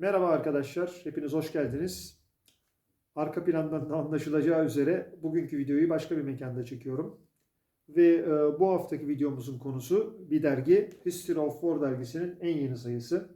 Merhaba arkadaşlar, hepiniz hoş geldiniz. Arka plandan da anlaşılacağı üzere bugünkü videoyu başka bir mekanda çekiyorum. Ve e, bu haftaki videomuzun konusu bir dergi, History of War dergisinin en yeni sayısı.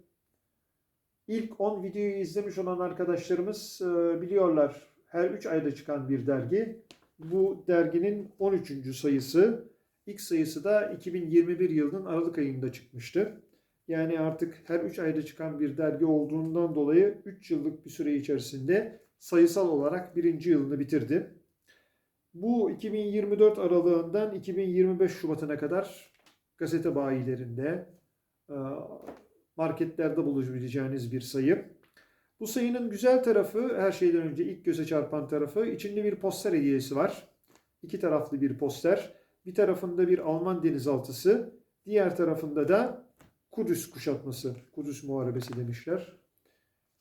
İlk 10 videoyu izlemiş olan arkadaşlarımız e, biliyorlar her 3 ayda çıkan bir dergi. Bu derginin 13. sayısı, ilk sayısı da 2021 yılının Aralık ayında çıkmıştı. Yani artık her 3 ayda çıkan bir dergi olduğundan dolayı 3 yıllık bir süre içerisinde sayısal olarak birinci yılını bitirdi. Bu 2024 aralığından 2025 Şubat'ına kadar gazete bayilerinde, e, marketlerde bulabileceğiniz bir sayı. Bu sayının güzel tarafı, her şeyden önce ilk göze çarpan tarafı, içinde bir poster hediyesi var. İki taraflı bir poster. Bir tarafında bir Alman denizaltısı, diğer tarafında da Kudüs kuşatması, Kudüs muharebesi demişler.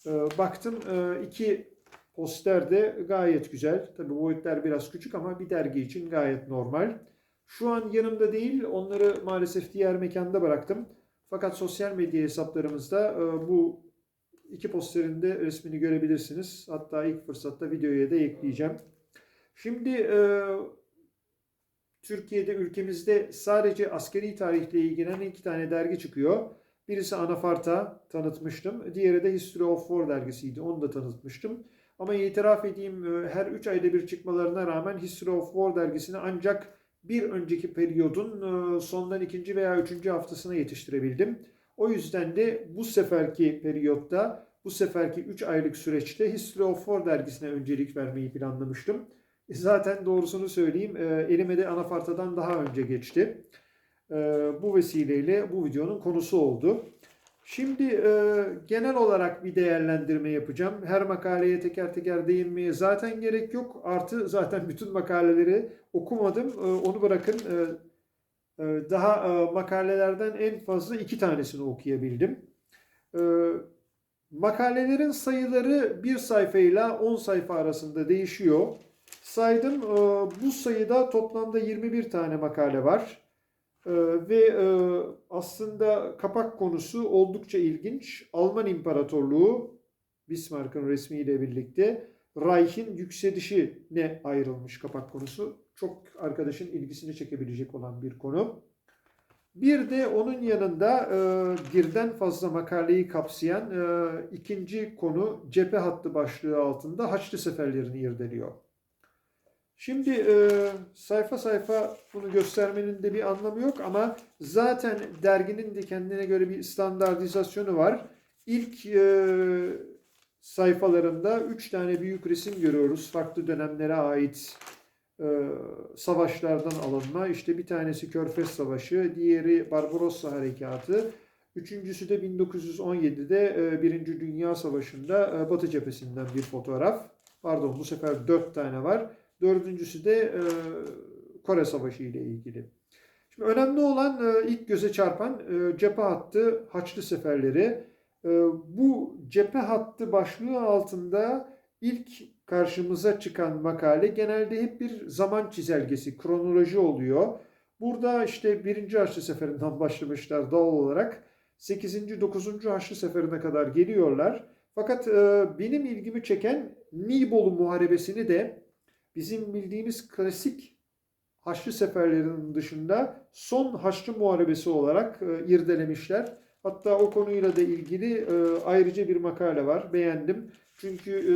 Ee, baktım e, iki poster de gayet güzel. Tabii boyutlar biraz küçük ama bir dergi için gayet normal. Şu an yanımda değil, onları maalesef diğer mekanda bıraktım. Fakat sosyal medya hesaplarımızda e, bu iki posterin de resmini görebilirsiniz. Hatta ilk fırsatta videoya da ekleyeceğim. Şimdi e, Türkiye'de ülkemizde sadece askeri tarihle ilgilenen iki tane dergi çıkıyor. Birisi Anafarta tanıtmıştım. Diğeri de History of War dergisiydi. Onu da tanıtmıştım. Ama itiraf edeyim e, her 3 ayda bir çıkmalarına rağmen History of War dergisini ancak bir önceki periyodun e, sondan ikinci veya üçüncü haftasına yetiştirebildim. O yüzden de bu seferki periyotta, bu seferki 3 aylık süreçte History of War dergisine öncelik vermeyi planlamıştım. E, Zaten doğrusunu söyleyeyim e, elime de Anafarta'dan daha önce geçti. E, Bu vesileyle bu videonun konusu oldu. Şimdi genel olarak bir değerlendirme yapacağım. Her makaleye teker teker değinmeye zaten gerek yok. Artı zaten bütün makaleleri okumadım. Onu bırakın daha makalelerden en fazla iki tanesini okuyabildim. Makalelerin sayıları bir sayfayla 10 sayfa arasında değişiyor. Saydım e, bu sayıda toplamda 21 tane makale var. E, Ve e, aslında kapak konusu oldukça ilginç. Alman İmparatorluğu Bismarck'ın resmiyle birlikte Reich'in yükselişine ayrılmış kapak konusu. Çok arkadaşın ilgisini çekebilecek olan bir konu. Bir de onun yanında e, birden fazla makaleyi kapsayan e, ikinci konu cephe hattı başlığı altında Haçlı seferlerini irdeliyor. Şimdi e, sayfa sayfa bunu göstermenin de bir anlamı yok ama zaten derginin de kendine göre bir standartizasyonu var. İlk e, sayfalarında 3 tane büyük resim görüyoruz. Farklı dönemlere ait e, savaşlardan alınma. İşte bir tanesi Körfez Savaşı, diğeri Barbarossa Harekatı. Üçüncüsü de 1917'de e, Birinci Dünya Savaşı'nda e, Batı cephesinden bir fotoğraf. Pardon bu sefer dört tane var. Dördüncüsü de e, Kore Savaşı ile ilgili. Şimdi önemli olan e, ilk göze çarpan e, cephe hattı Haçlı Seferleri. E, bu cephe hattı başlığı altında ilk karşımıza çıkan makale genelde hep bir zaman çizelgesi, kronoloji oluyor. Burada işte 1. Haçlı Seferinden başlamışlar doğal olarak. 8. 9. Haçlı Seferi'ne kadar geliyorlar. Fakat e, benim ilgimi çeken Nibolu Muharebesi'ni de bizim bildiğimiz klasik Haçlı seferlerinin dışında son Haçlı Muharebesi olarak e, irdelemişler. Hatta o konuyla da ilgili e, ayrıca bir makale var. Beğendim. Çünkü e,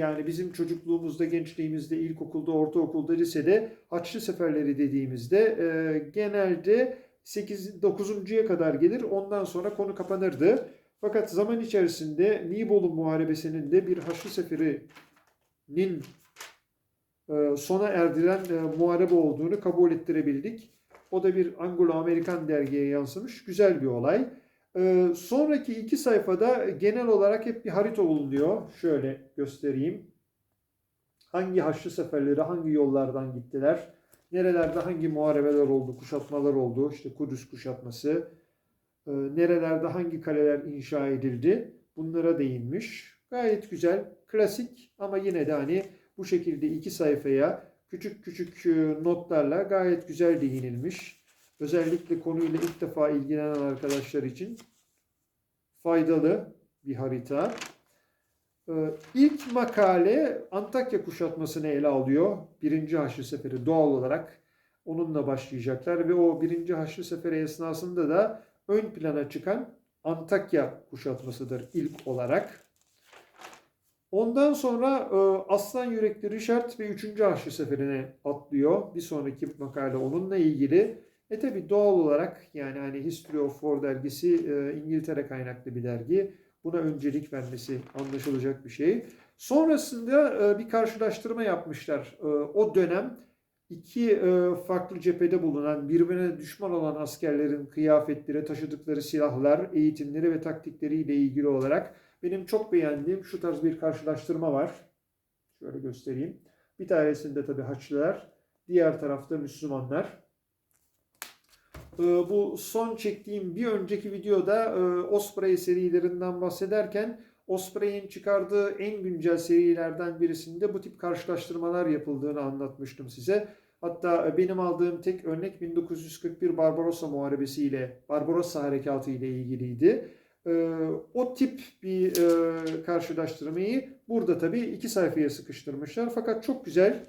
yani bizim çocukluğumuzda, gençliğimizde, ilkokulda, ortaokulda, lisede Haçlı seferleri dediğimizde e, genelde 8 9'uncuya kadar gelir. Ondan sonra konu kapanırdı. Fakat zaman içerisinde Nibolu Muharebesi'nin de bir Haçlı seferinin sona erdiren e, muharebe olduğunu kabul ettirebildik. O da bir Anglo-Amerikan dergiye yansımış. Güzel bir olay. E, sonraki iki sayfada genel olarak hep bir harita bulunuyor. Şöyle göstereyim. Hangi Haçlı seferleri hangi yollardan gittiler? Nerelerde hangi muharebeler oldu, kuşatmalar oldu? İşte Kudüs kuşatması. E, nerelerde hangi kaleler inşa edildi? Bunlara değinmiş. Gayet güzel, klasik ama yine de hani bu şekilde iki sayfaya küçük küçük e, notlarla gayet güzel değinilmiş. Özellikle konuyla ilk defa ilgilenen arkadaşlar için faydalı bir harita. Ee, İlk makale Antakya kuşatmasını ele alıyor. Birinci Haçlı Seferi doğal olarak onunla başlayacaklar ve o birinci Haçlı Seferi esnasında da ön plana çıkan Antakya kuşatmasıdır ilk olarak. Ondan sonra e, Aslan Yürekli Richard ve 3. Haçlı Seferi'ne atlıyor. Bir sonraki makale onunla ilgili. E tabi doğal olarak yani hani History of War dergisi e, İngiltere kaynaklı bir dergi. Buna öncelik vermesi anlaşılacak bir şey. Sonrasında e, bir karşılaştırma yapmışlar. E, o dönem iki e, farklı cephede bulunan birbirine düşman olan askerlerin kıyafetleri, taşıdıkları silahlar, eğitimleri ve taktikleriyle ilgili olarak benim çok beğendiğim şu tarz bir karşılaştırma var. Şöyle göstereyim. Bir tanesinde tabii Haçlılar, diğer tarafta Müslümanlar. Ee, Bu son çektiğim bir önceki videoda e, Osprey serilerinden bahsederken Osprey'in çıkardığı en güncel serilerden birisinde bu tip karşılaştırmalar yapıldığını anlatmıştım size. Hatta benim aldığım tek örnek 1941 Barbarossa Muharebesi ile Barbarossa Harekatı ile ilgiliydi. Ee, O tip bir e, karşılaştırmayı burada tabii iki sayfaya sıkıştırmışlar. Fakat çok güzel.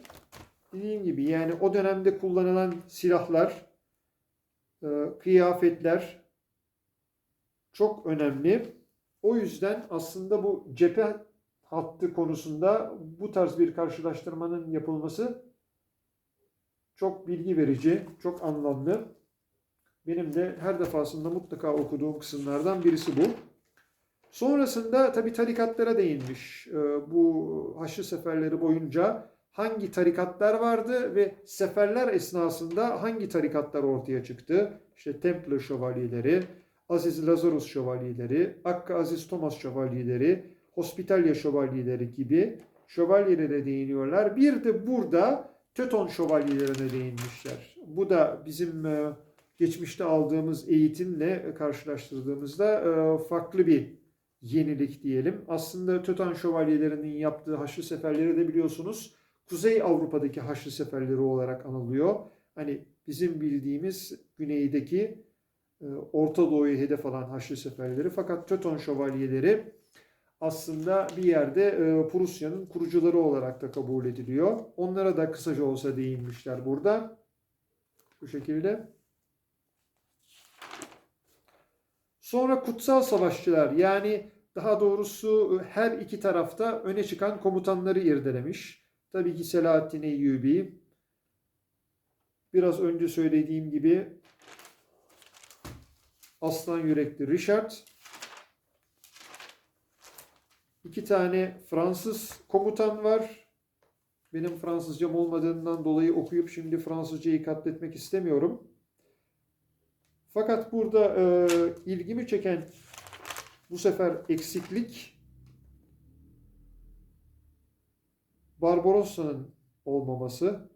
Dediğim gibi yani o dönemde kullanılan silahlar, e, kıyafetler çok önemli. O yüzden aslında bu cephe hattı konusunda bu tarz bir karşılaştırmanın yapılması çok bilgi verici, çok anlamlı. Benim de her defasında mutlaka okuduğum kısımlardan birisi bu. Sonrasında tabi tarikatlara değinmiş. Ee, Bu Haçlı seferleri boyunca hangi tarikatlar vardı ve seferler esnasında hangi tarikatlar ortaya çıktı? İşte Templar şövalyeleri, Aziz Lazarus şövalyeleri, Hakkı Aziz Thomas şövalyeleri, Hospitalya şövalyeleri gibi şövalyelere değiniyorlar. Bir de burada Teuton şövalyelerine değinmişler. Bu da bizim e, geçmişte aldığımız eğitimle karşılaştırdığımızda e, farklı bir yenilik diyelim. Aslında Teuton şövalyelerinin yaptığı Haçlı seferleri de biliyorsunuz Kuzey Avrupa'daki Haçlı seferleri olarak anılıyor. Hani bizim bildiğimiz güneydeki e, Orta Doğu'yu hedef alan Haçlı seferleri. Fakat Teuton şövalyeleri aslında bir yerde e, Prusya'nın kurucuları olarak da kabul ediliyor. Onlara da kısaca olsa değinmişler burada. Bu şekilde. Sonra kutsal savaşçılar yani daha doğrusu her iki tarafta öne çıkan komutanları irdelemiş. Tabii ki Selahaddin Eyyubi. Biraz önce söylediğim gibi Aslan Yürekli Richard. İki tane Fransız komutan var. Benim Fransızcam olmadığından dolayı okuyup şimdi Fransızcayı katletmek istemiyorum. Fakat burada e, ilgimi çeken bu sefer eksiklik Barbarossa'nın olmaması.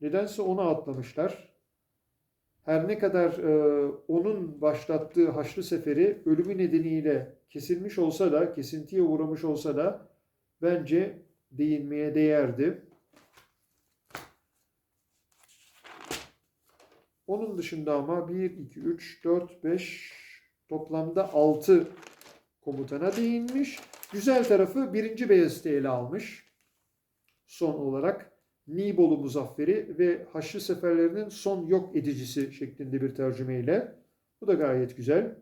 Nedense onu atlamışlar. Her ne kadar e, onun başlattığı Haçlı Seferi ölümü nedeniyle kesilmiş olsa da, kesintiye uğramış olsa da bence değinmeye değerdi. Onun dışında ama 1, 2, 3, 4, 5 toplamda 6 komutana değinmiş. Güzel tarafı 1. Beyazıt'ı ele almış. Son olarak Nibolu Muzafferi ve Haçlı Seferlerinin son yok edicisi şeklinde bir tercümeyle. Bu da gayet güzel.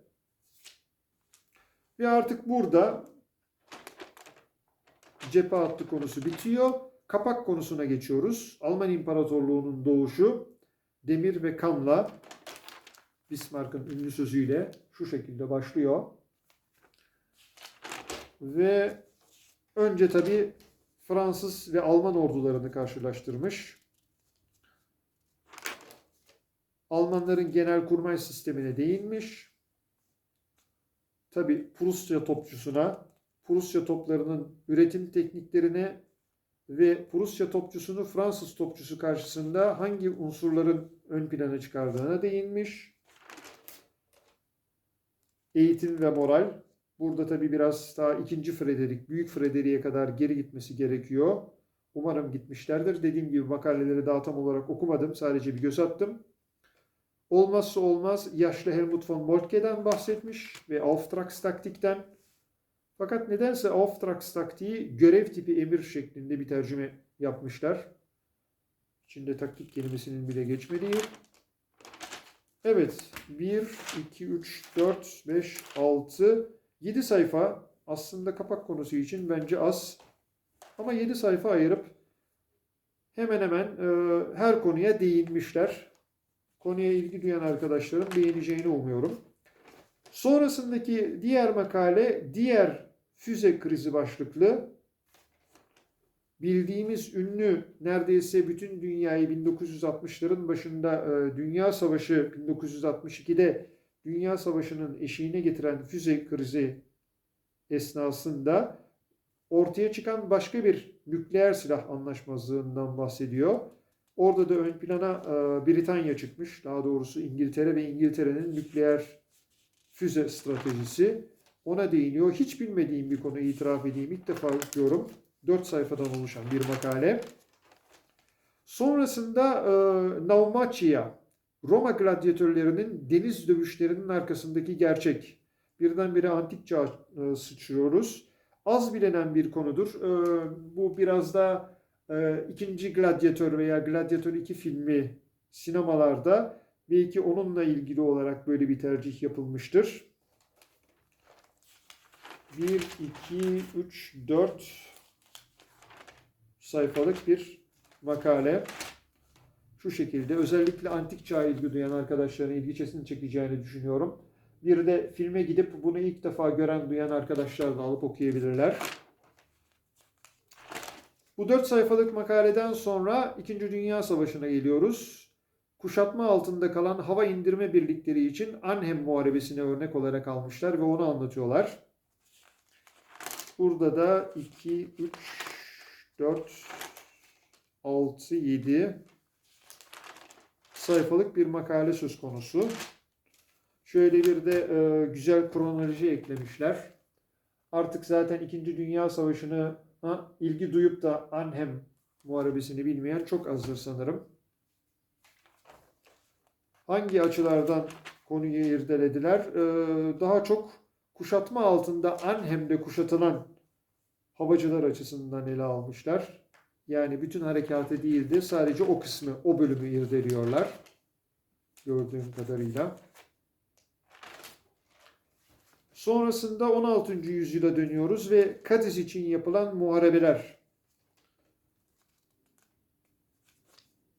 Ve artık burada cephe hattı konusu bitiyor. Kapak konusuna geçiyoruz. Alman İmparatorluğu'nun doğuşu demir ve kanla Bismarck'ın ünlü sözüyle şu şekilde başlıyor. Ve önce tabi Fransız ve Alman ordularını karşılaştırmış. Almanların genel kurmay sistemine değinmiş. Tabi Prusya topçusuna, Prusya toplarının üretim tekniklerine ve Prusya topçusunu Fransız topçusu karşısında hangi unsurların ön plana çıkardığına değinmiş. Eğitim ve moral. Burada tabi biraz daha ikinci Frederick, Büyük Frederick'e kadar geri gitmesi gerekiyor. Umarım gitmişlerdir. Dediğim gibi makaleleri daha tam olarak okumadım. Sadece bir göz attım. Olmazsa olmaz yaşlı Helmut von Moltke'den bahsetmiş ve Auftragstaktikten. Fakat nedense Auftrags taktiği görev tipi emir şeklinde bir tercüme yapmışlar. İçinde taktik kelimesinin bile geçmediği. Evet. 1, 2, 3, 4, 5, 6, 7 sayfa aslında kapak konusu için bence az. Ama 7 sayfa ayırıp hemen hemen e, her konuya değinmişler. Konuya ilgi duyan arkadaşların beğeneceğini umuyorum. Sonrasındaki diğer makale diğer füze krizi başlıklı. Bildiğimiz ünlü neredeyse bütün dünyayı 1960'ların başında e, Dünya Savaşı 1962'de Dünya Savaşı'nın eşiğine getiren füze krizi esnasında ortaya çıkan başka bir nükleer silah anlaşmazlığından bahsediyor. Orada da ön plana e, Britanya çıkmış. Daha doğrusu İngiltere ve İngiltere'nin nükleer füze stratejisi. Ona değiniyor. Hiç bilmediğim bir konu itiraf edeyim. İlk defa okuyorum. 4 sayfadan oluşan bir makale. Sonrasında e, Naumachia, Roma gladyatörlerinin deniz dövüşlerinin arkasındaki gerçek. Birdenbire antik çağ e, sıçrıyoruz. Az bilinen bir konudur. E, bu biraz da e, ikinci Gladyatör veya Gladyatör 2 filmi sinemalarda belki onunla ilgili olarak böyle bir tercih yapılmıştır. 1, 2, 3, 4 sayfalık bir makale. Şu şekilde özellikle antik çağ ilgi duyan arkadaşların ilgisini çekeceğini düşünüyorum. Bir de filme gidip bunu ilk defa gören duyan arkadaşlar da alıp okuyabilirler. Bu 4 sayfalık makaleden sonra 2. Dünya Savaşı'na geliyoruz. Kuşatma altında kalan hava indirme birlikleri için Arnhem Muharebesi'ne örnek olarak almışlar ve onu anlatıyorlar. Burada da 2, 3, 4, 6, 7 sayfalık bir makale söz konusu. Şöyle bir de e, güzel kronoloji eklemişler. Artık zaten 2. Dünya Savaşı'nı ha, ilgi duyup da Arnhem Muharebesi'ni bilmeyen çok azdır sanırım. Hangi açılardan konuyu irdelediler? Ee, daha çok kuşatma altında Arnhem'de kuşatılan havacılar açısından ele almışlar. Yani bütün harekatı değil de sadece o kısmı, o bölümü irdeliyorlar. Gördüğüm kadarıyla. Sonrasında 16. yüzyıla dönüyoruz ve Kadiz için yapılan muharebeler.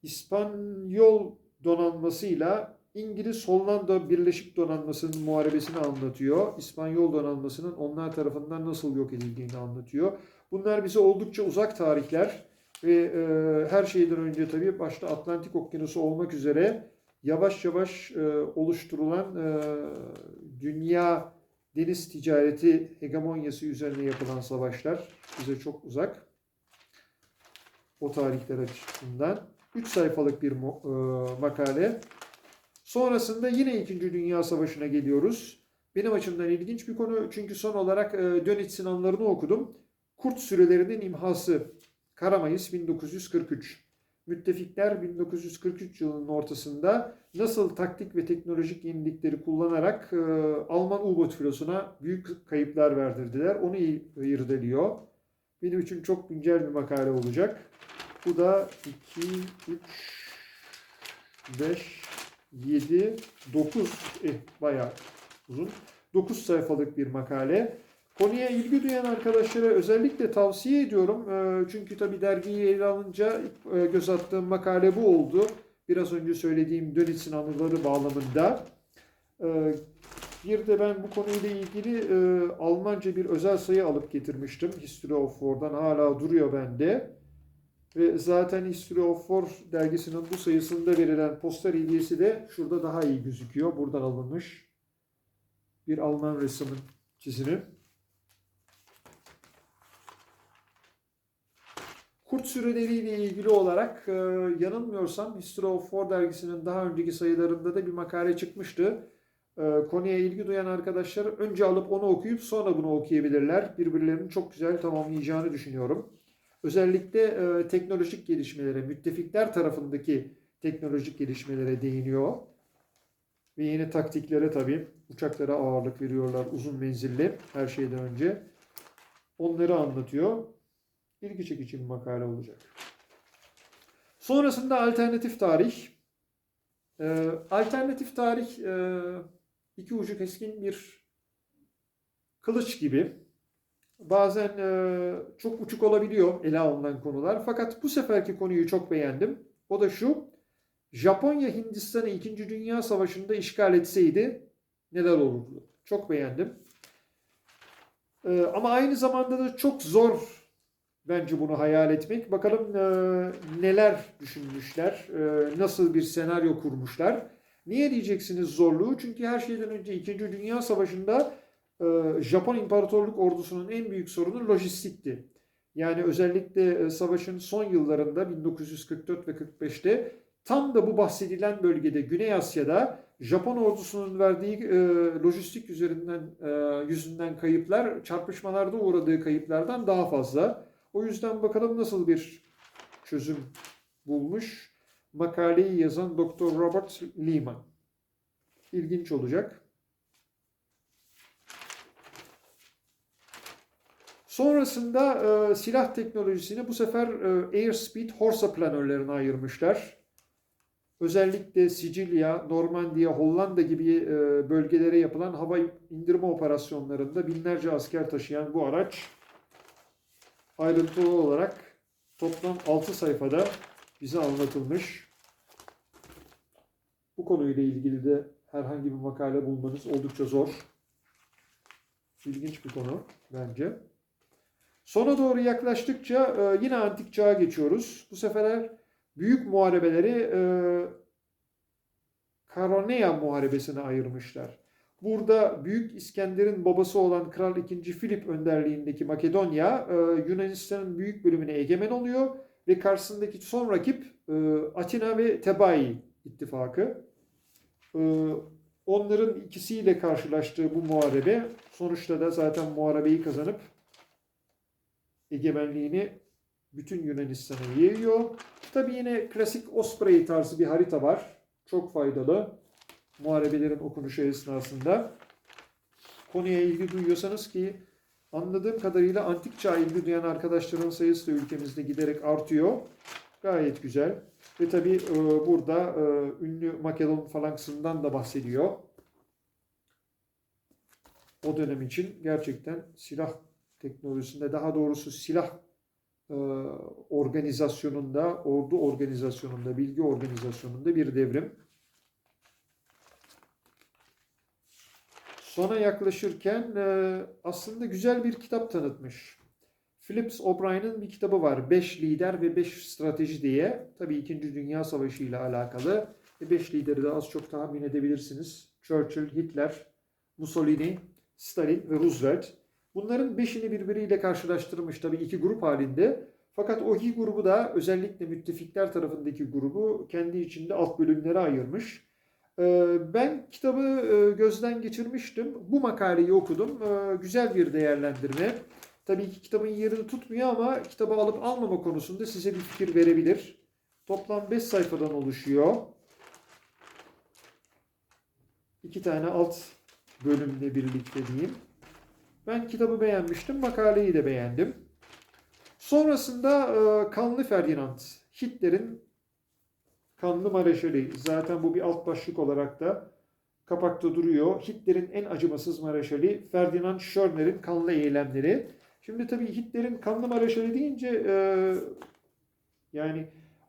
İspanyol donanmasıyla İngiliz Hollanda Birleşik Donanması'nın muharebesini anlatıyor. İspanyol donanmasının onlar tarafından nasıl yok edildiğini anlatıyor. Bunlar bize oldukça uzak tarihler ve e, her şeyden önce tabii başta Atlantik Okyanusu olmak üzere yavaş yavaş e, oluşturulan e, dünya deniz ticareti hegemonyası üzerine yapılan savaşlar bize çok uzak. O tarihler açısından. 3 sayfalık bir e, makale. Sonrasında yine 2. Dünya Savaşı'na geliyoruz. Benim açımdan ilginç bir konu çünkü son olarak e, Dönitz anılarını okudum. Kurt sürelerinin imhası. Karamayız 1943. Müttefikler 1943 yılının ortasında nasıl taktik ve teknolojik yenilikleri kullanarak e, Alman U-Boot filosuna büyük kayıplar verdirdiler. Onu irdeliyor. Benim için çok güncel bir makale olacak. Bu da 2, 3, 5, 7, 9, eh, bayağı uzun. 9 sayfalık bir makale. Konuya ilgi duyan arkadaşlara özellikle tavsiye ediyorum. E, çünkü tabii dergiyi ele alınca e, göz attığım makale bu oldu. Biraz önce söylediğim Dönitz'in anıları bağlamında. E, bir de ben bu konuyla ilgili Almanca bir özel sayı alıp getirmiştim. History of War'dan hala duruyor bende. Ve zaten History of War dergisinin bu sayısında verilen poster hediyesi de şurada daha iyi gözüküyor. Buradan alınmış bir Alman ressamın çizimi. Kurt süreleriyle ilgili olarak e, yanılmıyorsam History of War dergisinin daha önceki sayılarında da bir makale çıkmıştı. E, konuya ilgi duyan arkadaşlar önce alıp onu okuyup sonra bunu okuyabilirler. Birbirlerini çok güzel tamamlayacağını düşünüyorum. Özellikle e, teknolojik gelişmelere, müttefikler tarafındaki teknolojik gelişmelere değiniyor. Ve yeni taktiklere tabii uçaklara ağırlık veriyorlar uzun menzilli her şeyden önce. Onları anlatıyor. İlgi çekici bir makale olacak. Sonrasında alternatif tarih. Ee, alternatif tarih e, iki ucu keskin bir kılıç gibi. Bazen e, çok uçuk olabiliyor ele alınan konular. Fakat bu seferki konuyu çok beğendim. O da şu. Japonya Hindistan'ı 2. Dünya Savaşı'nda işgal etseydi neler olurdu? Çok beğendim. Ee, ama aynı zamanda da çok zor bence bunu hayal etmek. Bakalım e, neler düşünmüşler, e, nasıl bir senaryo kurmuşlar. Niye diyeceksiniz zorluğu? Çünkü her şeyden önce 2. Dünya Savaşı'nda e, Japon İmparatorluk ordusunun en büyük sorunu lojistikti. Yani özellikle e, savaşın son yıllarında 1944 ve 45'te tam da bu bahsedilen bölgede Güney Asya'da Japon ordusunun verdiği e, lojistik üzerinden e, yüzünden kayıplar çarpışmalarda uğradığı kayıplardan daha fazla. O yüzden bakalım nasıl bir çözüm bulmuş. Makaleyi yazan Dr. Robert Lehman. İlginç olacak. Sonrasında e, silah teknolojisini bu sefer e, Airspeed Horsa planörlerine ayırmışlar. Özellikle Sicilya, Normandiya, Hollanda gibi e, bölgelere yapılan hava indirme operasyonlarında binlerce asker taşıyan bu araç ayrıntılı olarak toplam 6 sayfada bize anlatılmış. Bu konuyla ilgili de herhangi bir makale bulmanız oldukça zor. İlginç bir konu bence. Sona doğru yaklaştıkça e, yine antik çağa geçiyoruz. Bu sefer büyük muharebeleri e, Karonea muharebesine ayırmışlar. Burada Büyük İskender'in babası olan Kral II. Filip önderliğindeki Makedonya e, Yunanistan'ın büyük bölümüne egemen oluyor ve karşısındaki son rakip e, Atina ve Tebai ittifakı. E, onların ikisiyle karşılaştığı bu muharebe sonuçta da zaten muharebeyi kazanıp egemenliğini bütün Yunanistan'a yayıyor. Tabi yine klasik Osprey tarzı bir harita var. Çok faydalı. Muharebelerin okunuşu esnasında. Konuya ilgi duyuyorsanız ki anladığım kadarıyla antik çağ ilgi duyan arkadaşların sayısı da ülkemizde giderek artıyor. Gayet güzel. Ve tabi burada e, ünlü Makedon falanksından da bahsediyor. O dönem için gerçekten silah teknolojisinde daha doğrusu silah e, organizasyonunda, ordu organizasyonunda, bilgi organizasyonunda bir devrim. Sona yaklaşırken e, aslında güzel bir kitap tanıtmış. Phillips O'Brien'in bir kitabı var. 5 lider ve 5 strateji diye. Tabii 2. Dünya Savaşı ile alakalı. 5 lideri de az çok tahmin edebilirsiniz. Churchill, Hitler, Mussolini, Stalin ve Roosevelt. Bunların beşini birbiriyle karşılaştırmış tabii iki grup halinde. Fakat o iki grubu da özellikle müttefikler tarafındaki grubu kendi içinde alt bölümlere ayırmış. Ee, ben kitabı e, gözden geçirmiştim. Bu makaleyi okudum. Ee, güzel bir değerlendirme. Tabii ki kitabın yerini tutmuyor ama kitabı alıp almama konusunda size bir fikir verebilir. Toplam 5 sayfadan oluşuyor. İki tane alt bölümle birlikte diyeyim. Ben kitabı beğenmiştim, makaleyi de beğendim. Sonrasında e, Kanlı Ferdinand, Hitler'in Kanlı Mareşali. Zaten bu bir alt başlık olarak da kapakta duruyor. Hitler'in en acımasız Mareşali, Ferdinand Schörner'in kanlı eylemleri. Şimdi tabii Hitler'in kanlı Mareşali deyince e, yani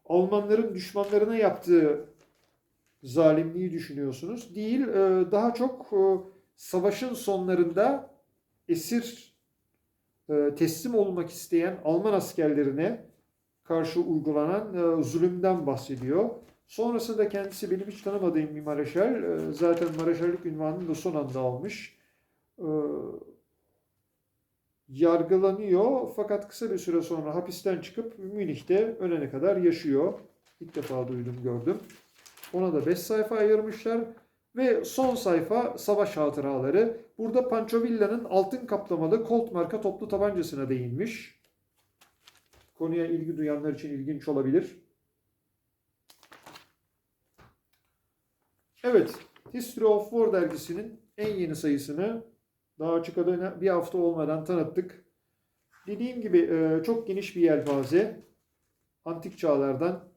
Almanların düşmanlarına yaptığı zalimliği düşünüyorsunuz. Değil, e, daha çok e, savaşın sonlarında esir e, teslim olmak isteyen Alman askerlerine karşı uygulanan e, zulümden bahsediyor. Sonrasında kendisi benim hiç tanımadığım bir mareşal. E, zaten mareşallik ünvanını da son anda almış. Yargılanıyor fakat kısa bir süre sonra hapisten çıkıp Münih'te ölene kadar yaşıyor. İlk defa duydum gördüm. Ona da 5 sayfa ayırmışlar. Ve son sayfa savaş hatıraları. Burada Pancho Villa'nın altın kaplamalı Colt marka toplu tabancasına değinmiş. Konuya ilgi duyanlar için ilginç olabilir. Evet, History of War dergisinin en yeni sayısını daha çıkalı bir hafta olmadan tanıttık. Dediğim gibi e, çok geniş bir yelpaze. Antik çağlardan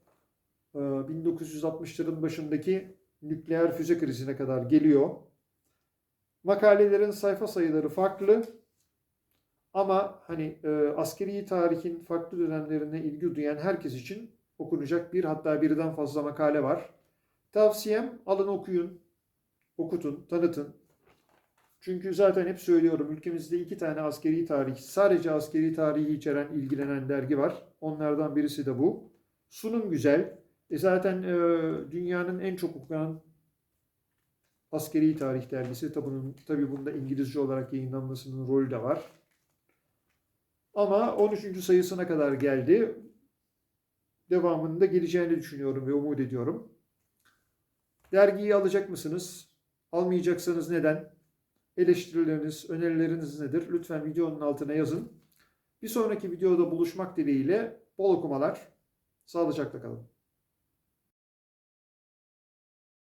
e, 1960'ların başındaki nükleer füze krizine kadar geliyor. Makalelerin sayfa sayıları farklı. Ama hani e, askeri tarihin farklı dönemlerine ilgi duyan herkes için okunacak bir hatta birden fazla makale var. Tavsiyem alın okuyun, okutun, tanıtın. Çünkü zaten hep söylüyorum ülkemizde iki tane askeri tarih, sadece askeri tarihi içeren ilgilenen dergi var. Onlardan birisi de bu. Sunum güzel. E zaten e, dünyanın en çok okunan askeri tarih dergisi. Tabi bunun, tabii bunda İngilizce olarak yayınlanmasının rolü de var. Ama 13. sayısına kadar geldi. Devamında geleceğini düşünüyorum ve umut ediyorum. Dergiyi alacak mısınız? Almayacaksanız neden? Eleştirileriniz, önerileriniz nedir? Lütfen videonun altına yazın. Bir sonraki videoda buluşmak dileğiyle bol okumalar. Sağlıcakla kalın.